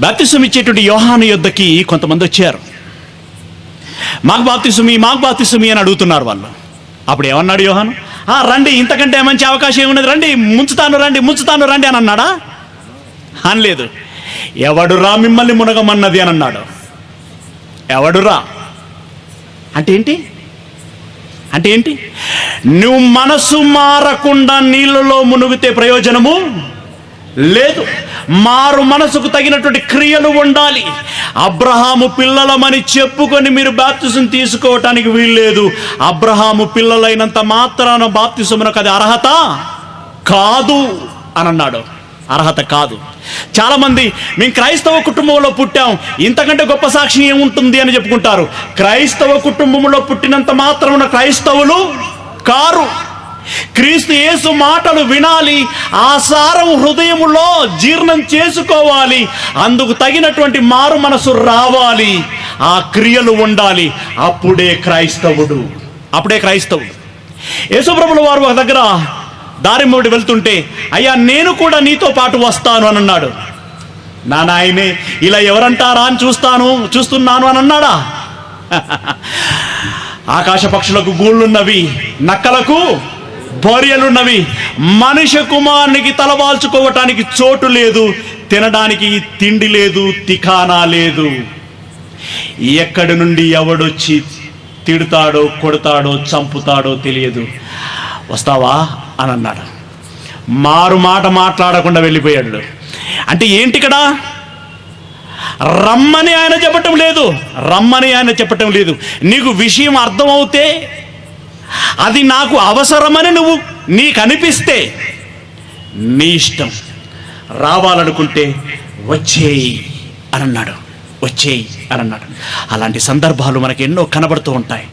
బాప్తిసం ఇచ్చేటువంటి యోహాను యొద్దకి కొంతమంది వచ్చారు. మాకు బాప్తిసుమి మాకు బాప్తిసుమి అని అడుగుతున్నారు వాళ్ళు. అప్పుడు ఏమన్నాడు యోహాను? "ఆ, రండి ఇంతకంటే మంచి అవకాశం ఏమున్నది? రండి ముంచుతాను రండి ముంచుతాను రండి అని అన్నాడా? అనలేదు. ఎవడురా మిమ్మల్ని మునగమన్నది అని అన్నాడు. ఎవడురా అంటే ఏంటి? అంటే ఏంటి? నువ్వు మనసు మారకుండా నీళ్ళలో మునుగితే ప్రయోజనము లేదు. మారు మనసుకు తగినటువంటి క్రియలు ఉండాలి. అబ్రహాము పిల్లలమని చెప్పుకొని మీరు బాప్తిసం తీసుకోవటానికి వీల్లేదు. అబ్రహాము పిల్లలైనంత మాత్రాన బాప్తిసమునకు అది అర్హత కాదు అని అన్నాడు అర్హత కాదు. చాలామంది మేము క్రైస్తవ కుటుంబంలో పుట్టాం. ఇంతకంటే గొప్ప సాక్షి ఏముంటుంది? అని చెప్పుకుంటారు. క్రైస్తవ కుటుంబంలో పుట్టినంత మాత్రమున క్రైస్తవులు కారు. క్రీస్తు యేసు మాటలు వినాలి ఆ సారం హృదయములో జీర్ణం చేసుకోవాలి అందుకు తగినటువంటి మారు మనసు రావాలి ఆ క్రియలు ఉండాలి. అప్పుడే క్రైస్తవుడు అప్పుడే క్రైస్తవుడు. యేసుప్రభుల వారు ఒక దగ్గర దారి మూడి వెళ్తుంటే అయ్యా నేను కూడా నీతో పాటు వస్తాను అని అన్నాడు. నా నాయనే ఇలా ఎవరంటారా అని చూస్తాను చూస్తున్నాను అని అన్నాడా? ఆకాశ పక్షులకు గూళ్ళున్నవి నక్కలకు భార్యలున్నవి. మనిషి కుమారునికి తలవాల్చుకోవటానికి చోటు లేదు. తినడానికి తిండి లేదు తికానా లేదు. ఎక్కడి నుండి ఎవడొచ్చి తిడతాడో కొడతాడో చంపుతాడో తెలియదు. వస్తావా? అని అన్నాడు మారు మాట మాట్లాడకుండా వెళ్ళిపోయాడు. అంటే ఏంటి ఇక్కడ రమ్మని ఆయన చెప్పటం లేదు. రమ్మని ఆయన చెప్పటం లేదు. నీకు విషయం అర్థమవుతే అది నాకు అవసరమని నువ్వు నీకు అనిపిస్తే నీ ఇష్టం. రావాలనుకుంటే వచ్చేయి అని అన్నాడు వచ్చేయి అని అన్నాడు అలాంటి సందర్భాలు మనకు ఎన్నో కనబడుతూ ఉంటాయి.